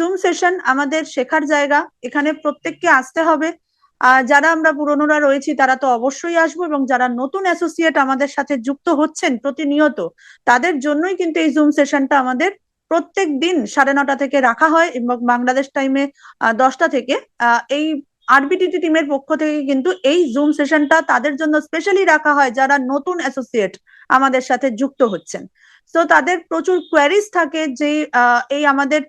Zoom session আমাদের শেখার জায়গা। এখানে প্রত্যেককে আসতে হবে। যারা আমরা পুরনোরা রয়েছি, তারা তো অবশ্যই আসব এবং যারা নতুন অ্যাসোসিয়েট আমাদের সাথে যুক্ত হচ্ছেন প্রতিনিয়ত, তাদের জন্যই কিন্তু এই জুম সেশনটা আমাদের প্রত্যেক দিন সাড়ে নটা থেকে রাখা হয় এবং বাংলাদেশ টাইমে দশটা থেকে এই আরবিটিটি টিমের পক্ষ থেকে কিন্তু এই জুম সেশনটা তাদের জন্য স্পেশালি রাখা হয় যারা নতুন অ্যাসোসিয়েট আমাদের সাথে যুক্ত হচ্ছেন। তো তাদের প্রচুর কোয়ারিজ থাকে যে এই আমাদের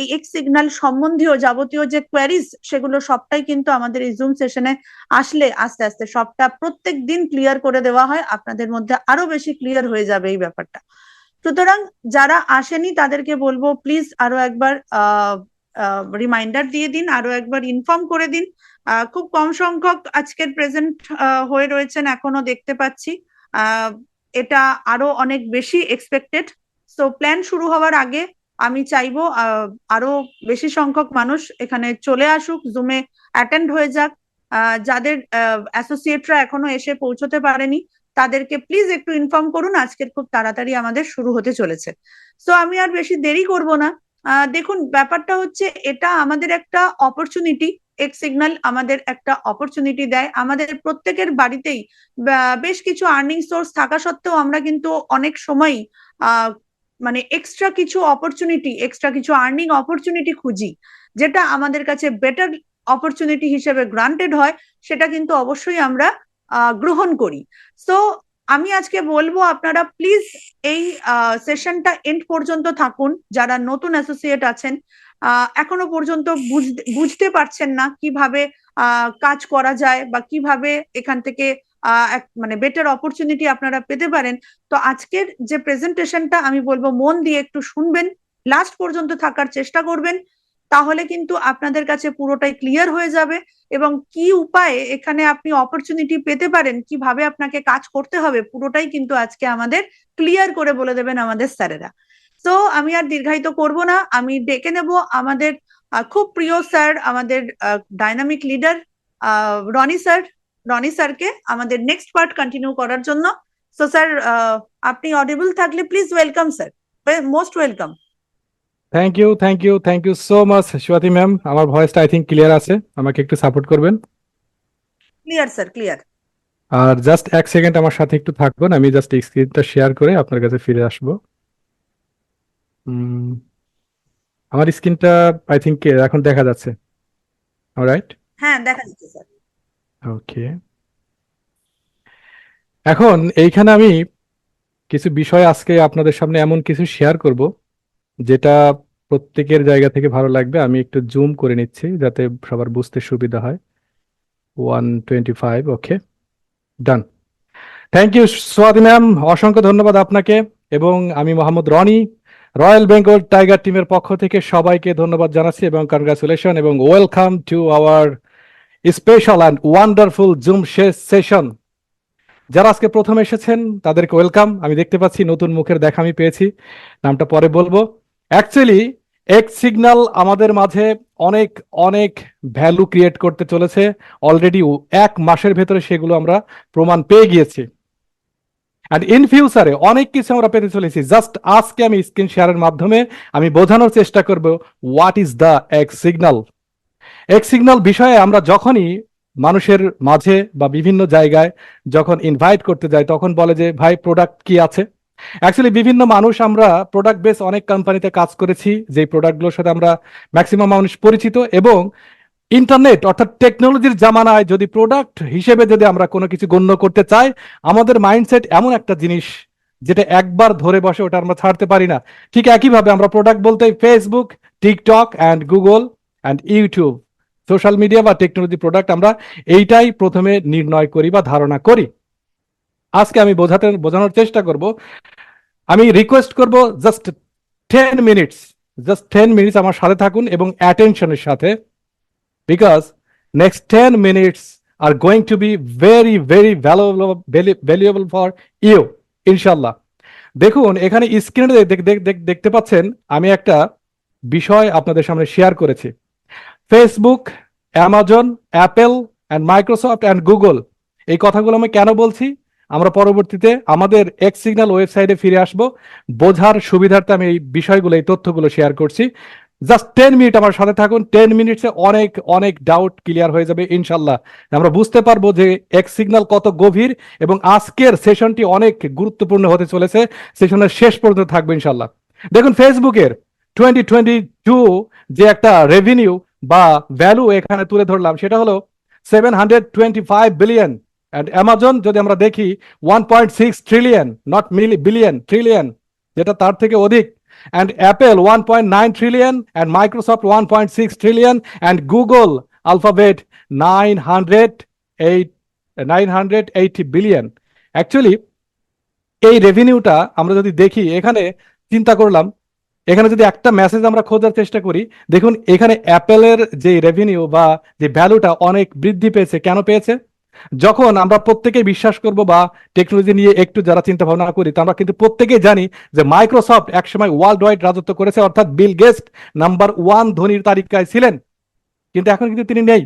এই এক্স সিগন্যাল সম্বন্ধীয় যাবতীয় যে কোয়ারিজ সেগুলো সবটাই কিন্তু আমাদের এই জুম সেশনে আসলে আস্তে আস্তে সবটা প্রত্যেক দিন ক্লিয়ার করে দেওয়া হয়। আপনাদের মধ্যে আরও বেশি ক্লিয়ার হয়ে যাবে এই ব্যাপারটা। সুতরাং যারা আসেনি, তাদেরকে বলব প্লিজ আরও একবার রিমাইন্ডার দিয়ে দিন, আরও একবার ইনফর্ম করে দিন। খুব কম সংখ্যক আজকের প্রেজেন্ট হয়ে রয়েছেন, এখনও দেখতে পাচ্ছি। এটা আরও অনেক বেশি এক্সপেক্টেড সো প্ল্যান শুরু হওয়ার আগে আমি চাইব আরও বেশি সংখ্যক মানুষ এখানে চলে আসুক জুমে অ্যাটেন্ড হয়ে যাক। যাদের অ্যাসোসিয়েটরা এখনও এসে পৌঁছতে পারেনি, তাদেরকে প্লিজ একটু ইনফর্ম করুন, আজকের খুব তাড়াতাড়ি আমাদের শুরু হতে চলেছে। সো আমি আর বেশি দেরি করব না। দেখুন, ব্যাপারটা হচ্ছে এটা আমাদের একটা অপরচুনিটি এক সিগন্যাল আমাদের একটা অপরচুনিটি দেয়। আমাদের প্রত্যেকের বাড়িতেই বেশ কিছু আর্নিং সোর্স থাকা সত্ত্বেও আমরা কিন্তু অনেক সময় মানে এক্সট্রা কিছু অপরচুনিটি এক্সট্রা কিছু আর্নিং অপরচুনিটি খুঁজি, যেটা আমাদের কাছে বেটার অপরচুনিটি হিসেবে গ্রান্টেড হয়, সেটা কিন্তু অবশ্যই আমরা গ্রহণ করি। সো আমি আজকে বলব আপনারা প্লিজ এই সেশনটা এন্ড পর্যন্ত থাকুন। যারা নতুন অ্যাসোসিয়েট আছেন এখনও পর্যন্ত বুঝতে পারছেন না কীভাবে কাজ করা যায় বা কীভাবে এখান থেকে মানে বেটার অপরচুনিটি আপনারা পেতে পারেন। তো আজকের যে প্রেজেন্টেশনটা আমি বলব, মন দিয়ে একটু শুনবেন লাস্ট পর্যন্ত থাকার চেষ্টা করবেন, তাহলে কিন্তু আপনাদের কাছে পুরোটাই ক্লিয়ার হয়ে যাবে এবং কি উপায়ে এখানে আপনি অপরচুনিটি পেতে পারেন, কীভাবে আপনাকে কাজ করতে হবে, পুরোটাই কিন্তু আজকে আমাদের ক্লিয়ার করে বলে দেবেন আমাদের স্যারেরা। তো আমি আর দীর্ঘায়িত করব না। আমি ডেকে নেব আমাদের খুব প্রিয় স্যার আমাদের dynamic leader Rony sir Rony স্যারকে আমাদের নেক্সট পার্ট কন্টিনিউ করার জন্য। সো স্যার আপনি অডিবল থাকলে please welcome sir. Most welcome thank you thank you thank you so much Shibati ma'am আমার ভয়েসটা আই থিঙ্ক ক্লিয়ার আছে। আমাকে একটু সাপোর্ট করবেন? ক্লিয়ার স্যার ক্লিয়ার আর জাস্ট এক সেকেন্ড আমার সাথে একটু থাকবেন। আমি জাস্ট স্ক্রিনটা শেয়ার করে আপনার কাছে ফিরে আসব। আমার স্ক্রিনটা আই থিঙ্ক এখন দেখা যাচ্ছে। রাইট হ্যাঁ দেখা যাচ্ছে স্যার। ওকে এখন এইখানে আমি কিছু বিষয় আজকে আপনাদের সামনে এমন কিছু শেয়ার করব যেটা প্রত্যেকের জায়গা থেকে ভালো লাগবে। আমি একটু জুম করে নিচ্ছি যাতে সবার বুঝতে সুবিধা হয়। One twenty five okay done thank you Swadi ma'am অসংখ্য ধন্যবাদ আপনাকে। এবং আমি মোহাম্মদ রনি। রয়্যাল বেঙ্গল টাইগার টিমের পক্ষ থেকে সবাইকে ধন্যবাদ জানাচ্ছি এবং কনগ্রাচুলেশন এবং welcome to our special and wonderful Zoom session যারা আজকে প্রথম এসেছেন, তাদেরকে ওয়েলকাম আমি দেখতে পাচ্ছি নতুন মুখের দেখা আমি পেয়েছি। নামটা পরে বলব। অ্যাকচুয়ালি এক সিগন্যাল আমাদের মাঝে অনেক অনেক ভ্যালু ক্রিয়েট করতে চলেছে। অলরেডি এক মাসের ভেতরে সেগুলো আমরা প্রমাণ পেয়ে গিয়েছি। অ্যান্ড ইন ফিউচারে অনেক কিছু আমরা পেতে চলেছি। জাস্ট আজকে আমি স্ক্রিন শেয়ারের মাধ্যমে আমি বোঝানোর চেষ্টা করব what is the X signal X signal বিষয়ে আমরা যখনই মানুষের মাঝে বা বিভিন্ন জায়গায় যখন ইনভাইট করতে যাই, তখন বলে যে, ভাই প্রোডাক্ট কি আছে? অ্যাকচুয়ালি বিভিন্ন মানুষ আমরা প্রোডাক্ট বেস অনেক কোম্পানিতে কাজ করেছি। যে প্রোডাক্টগুলোর সাথে আমরা ম্যাক্সিমাম মানুষ পরিচিত এবং ইন্টারনেট অর্থাৎ টেকনোলজির জামানায় যদি প্রোডাক্ট হিসেবে যদি আমরা কোনো কিছু গণ্য করতে চাই, আমাদের মাইন্ডসেট এমন একটা জিনিস যেটা একবার ধরে বসে ওটা আমরা ছাড়তে পারি না। ঠিক একইভাবে আমরা প্রোডাক্ট বলতে Facebook TikTok and Google and YouTube social media বা টেকনোলজি প্রোডাক্ট আমরা এইটাই প্রথমে নির্ণয় করি বা ধারণা করি। আজকে আমি বোঝাতে, বোঝানোর চেষ্টা করব। আমি রিকোয়েস্ট করব just ten minutes just ten minutes আমার সাথে থাকুন এবং অ্যাটেনশনের সাথে। Because next ten minutes are going to be very very valuable valuable for you ইনশাল্লাহ দেখুন, এখানে স্ক্রিনে দেখতে পাচ্ছেন, আমি একটা বিষয় আপনাদের সামনে শেয়ার করেছি। Facebook Amazon Apple and Microsoft and Google এই কথাগুলো আমি কেন বলছি? আমরা পরবর্তীতে আমাদের এক্স ওয়েবসাইটে ফিরে আসব। বোঝার সুবিধার্থে আমি এই বিষয়গুলো, এই তথ্যগুলো শেয়ার করছি। জাস্ট টেন মিনিট আমার সাথে থাকুন। টেন মিনিটসে অনেক অনেক ডাউট ক্লিয়ার হয়ে যাবে, ইনশাল্লাহ। আমরা বুঝতে পারব যে এক সিগন্যাল কত গভীর এবং আজকের সেশনটি অনেক গুরুত্বপূর্ণ হতে চলেছে। সেশনের শেষ পর্যন্ত থাকবে, ইনশাল্লাহ। দেখুন ফেসবুকের টোয়েন্টি টোয়েন্টি টু যে একটা রেভিনিউ বা ভ্যালু এখানে তুলে ধরলাম, সেটা হলো seven hundred twenty five billion and Amazon যদি আমরা দেখি one point six trillion not milli billion trillion যেটা তার থেকে অধিক। And Apple 1.9 trillion. And Microsoft 1.6 trillion. And Google, Alphabet 908 980 billion. Actually এই রেভিনিউটা আমরা যদি দেখি, এখানে চিন্তা করলাম, এখানে যদি একটা মেসেজ আমরা খোঁজার চেষ্টা করি, দেখুন, এখানে অ্যাপেলের যে রেভিনিউ বা যে ভ্যালুটা অনেক বৃদ্ধি পেয়েছে, কেন পেয়েছে? যখন আমরা প্রত্যেকেই বিশ্বাস করব বা টেকনোলজি নিয়ে একটু যারা চিন্তা ভাবনা করি, তা আমরা কিন্তু প্রত্যেকেই জানি যে মাইক্রোসফট একসময় ওয়ার্ল্ড ওয়াইড রাজত্ব করেছে, অর্থাৎ বিল গেস্ট নাম্বার ওয়ান ধনীর তালিকায় ছিলেন। কিন্তু এখন কিন্তু তিনি নেই।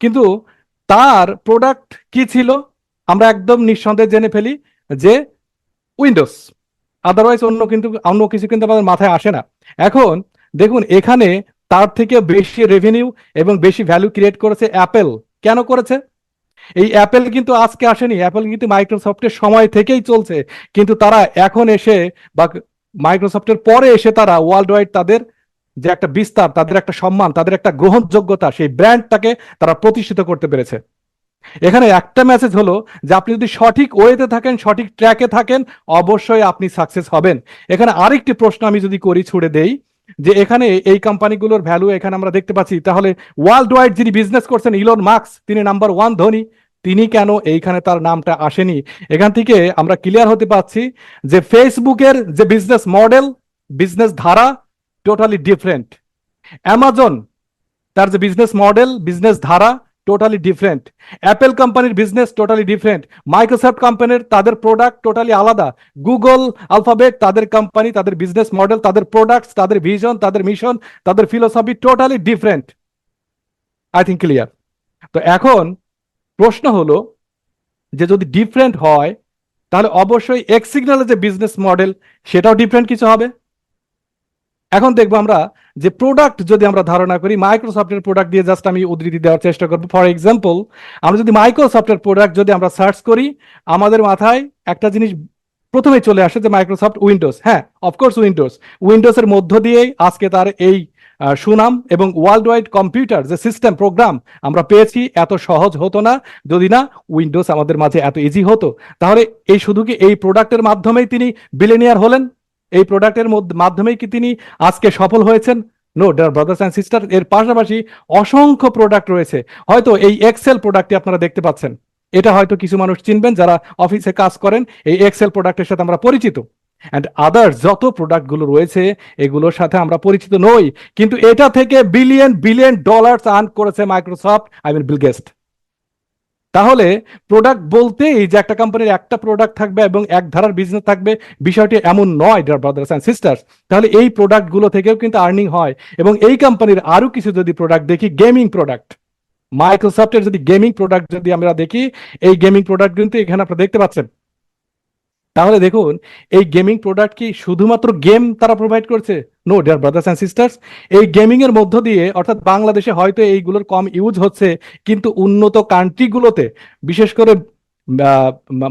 কিন্তু তার প্রোডাক্ট কি ছিল? আমরা একদম নিঃসন্দেহে জেনে ফেলি যে উইন্ডোজ আদারওয়াইজ অন্য কিন্তু, অন্য কিছু কিন্তু আমাদের মাথায় আসে না। এখন দেখুন, এখানে তার থেকে বেশি রেভিনিউ এবং বেশি ভ্যালু ক্রিয়েট করেছে অ্যাপেল কেন করেছে? এই অ্যাপেল কিন্তু আজকে আসেনি। অ্যাপেল কিন্তু মাইক্রোসফটের সময় থেকেই চলছে। কিন্তু তারা এখন এসে বা মাইক্রোসফটের পরে এসে তারা ওয়ার্ল্ড ওয়াইড তাদের যে একটা বিস্তার, তাদের একটা সম্মান, তাদের একটা গ্রহণযোগ্যতা, সেই ব্র্যান্ডটাকে তারা প্রতিষ্ঠিত করতে পেরেছে। এখানে একটা মেসেজ হলো যে আপনি যদি সঠিক ওয়েতে থাকেন, সঠিক ট্র্যাকে থাকেন, অবশ্যই আপনি সাকসেস হবেন। এখানে আরেকটি প্রশ্ন আমি যদি করি, ছুড়ে দেই। যে এখানে এই কোম্পানিগুলোর ভ্যালু এখানে আমরা দেখতে পাচ্ছি, তাহলে ওয়ার্ল্ড ওয়াইড যিনি বিজনেস করছেন ইলন মার্কস তিনি নাম্বার ওয়ান ধনী, তিনি কেন এইখানে তার নামটা আসেনি? এখান থেকে আমরা ক্লিয়ার হতে পাচ্ছি যে ফেসবুকের যে বিজনেস মডেল বিজনেস ধারা টোটালি ডিফারেন্ট অ্যামাজন তার যে বিজনেস মডেল বিজনেস ধারা টোটালি ডিফারেন্ট অ্যাপেল কোম্পানির বিজনেস টোটালি ডিফারেন্ট মাইক্রোসফট কোম্পানির তাদের প্রোডাক্ট টোটালি আলাদা. গুগল আলফাবেট তাদের কোম্পানি তাদের বিজনেস মডেল তাদের প্রোডাক্টস তাদের ভিশন তাদের মিশন তাদের philosophy totally different I think clear তো এখন প্রশ্ন হলো যে যদি ডিফারেন্ট হয়, তাহলে অবশ্যই এক্স সিগন্যালের যে বিজনেস মডেল সেটাও ডিফারেন্ট কিছু হবে? এখন দেখব আমরা যে প্রোডাক্ট যদি আমরা ধারণা করি মাইক্রোসফটের প্রোডাক্ট দিয়ে জাস্ট আমি উদ্ধৃতি দেওয়ার চেষ্টা করব। ফর এক্সাম্পল আমরা যদি মাইক্রোসফটের প্রোডাক্ট যদি আমরা সার্চ করি, আমাদের মাথায় একটা জিনিস প্রথমে চলে আসে যে মাইক্রোসফট উইন্ডোজ হ্যাঁ অফকোর্স উইন্ডোজ উইন্ডোজের মধ্য দিয়েই আজকে তার এই সুনাম এবং ওয়ার্ল্ড ওয়াইড কম্পিউটার যে সিস্টেম প্রোগ্রাম আমরা পেয়েছি, এত সহজ হতো না। যদি না উইন্ডোজ আমাদের মাঝে এত ইজি হতো। তাহলে এই শুধু কি এই প্রোডাক্টের মাধ্যমেই তিনি বিলেনিয়ার হলেন? এই প্রোডাক্টের মাধ্যমেই কি তিনি আজকে সফল হয়েছেন? No dear brothers and sister এর পাশাপাশি অসংখ্য প্রোডাক্ট রয়েছে। হয়তো এই এক্সেল প্রোডাক্টটি আপনারা দেখতে পাচ্ছেন। এটা হয়তো কিছু মানুষ চিনবেন যারা অফিসে কাজ করেন, এই এক্সেল প্রোডাক্টের সাথে আমরা পরিচিত। অ্যান্ড আদার্স যত প্রোডাক্টগুলো রয়েছে, এগুলোর সাথে আমরা পরিচিত নই। কিন্তু এটা থেকে বিলিয়ন বিলিয়ন ডলার্স আর্ন করেছে মাইক্রোসফট আই মিন বিল গেস্ট তাহলে প্রোডাক্ট বলতেই যে একটা কোম্পানির একটা প্রোডাক্ট থাকবে এবং এক ধারার বিজনেস থাকবে, বিষয়টি এমন নয় ডিয়ার ব্রাদার্স অ্যান্ড সিস্টার্স তাহলে এই প্রোডাক্টগুলো থেকেও কিন্তু আর্নিং হয় এবং এই কোম্পানির আরও কিছু যদি প্রোডাক্ট দেখি গেমিং প্রোডাক্ট মাইক্রোসফটের যদি গেমিং প্রোডাক্ট যদি আমরা দেখি, এই গেমিং প্রোডাক্ট কিন্তু এখানে আপনারা দেখতে পাচ্ছেন। তাহলে দেখুন, এই গেমিং প্রোডাক্ট কি শুধুমাত্র গেম তারা প্রোভাইড করছে? No dear brothers and sisters এই গেমিং এর মধ্য দিয়ে, অর্থাৎ বাংলাদেশে হয়তো এইগুলোর কম ইউজ হচ্ছে, কিন্তু উন্নত কান্ট্রিগুলোতে বিশেষ করে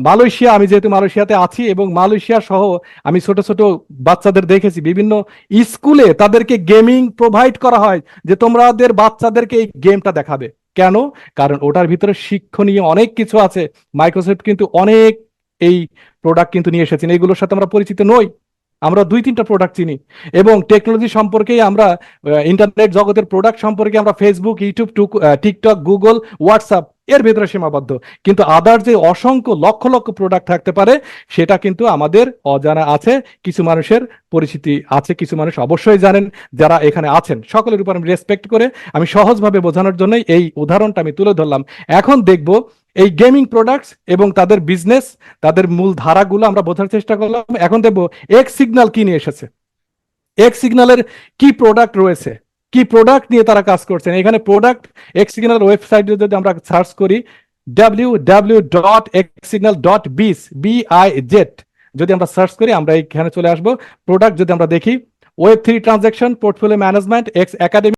মালয়েশিয়া, আমি যেহেতু মালয়েশিয়াতে আছি এবং মালয়েশিয়া সহ আমি ছোট ছোট বাচ্চাদের দেখেছি, বিভিন্ন স্কুলে তাদেরকে গেমিং প্রোভাইড করা হয়, যে তোমাদের বাচ্চাদেরকে এই গেমটা দেখাবে। কেন? কারণ ওটার ভিতরে শিক্ষণীয় অনেক কিছু আছে। মাইক্রোসফট কিন্তু অনেক এই প্রোডাক্ট কিন্তু নিয়ে এসেছেন। এইগুলোর সাথে আমরা পরিচিত নই। আমরা দুই তিনটা প্রোডাক্ট চিনি। এবং টেকনোলজি সম্পর্কে আমরা ইন্টারনেট জগতের প্রোডাক্ট সম্পর্কে আমরা ফেসবুক ইউটিউব টুক- টিকটক গুগল হোয়াটসঅ্যাপ এর ভেতরে সীমাবদ্ধ। কিন্তু আদার যে অসংখ্য লক্ষ লক্ষ প্রোডাক্ট থাকতে পারে, সেটা কিন্তু আমাদের অজানা আছে, কিছু মানুষের পরিচিতি আছে, কিছু মানুষ অবশ্যই জানেন যারা এখানে আছেন। সকলের উপর আমি রেসপেক্ট করে, আমি সহজভাবে বোঝানোর জন্যই এই উদাহরণটা আমি তুলে ধরলাম। এখন দেখব এই গেমিং প্রোডাক্টস এবং তাদের বিজনেস তাদের মূল ধারাগুলো আমরা বোঝার চেষ্টা করলাম। এখন দেখব এক্স সিগন্যাল কি নিয়ে এসেছে। এক্স সিগন্যালের কি প্রোডাক্ট রয়েছে? কি প্রোডাক্ট নিয়ে তারা কাজ করছেন? এখানে প্রোডাক্ট এক্স সিগনাল ওয়েবসাইটে যদি আমরা সার্চ করি W W dot X signal dot biz B jet যদি আমরা সার্চ করি, আমরা এখানে চলে আসব। প্রোডাক্ট যদি আমরা দেখি web three transaction portfolio management X academy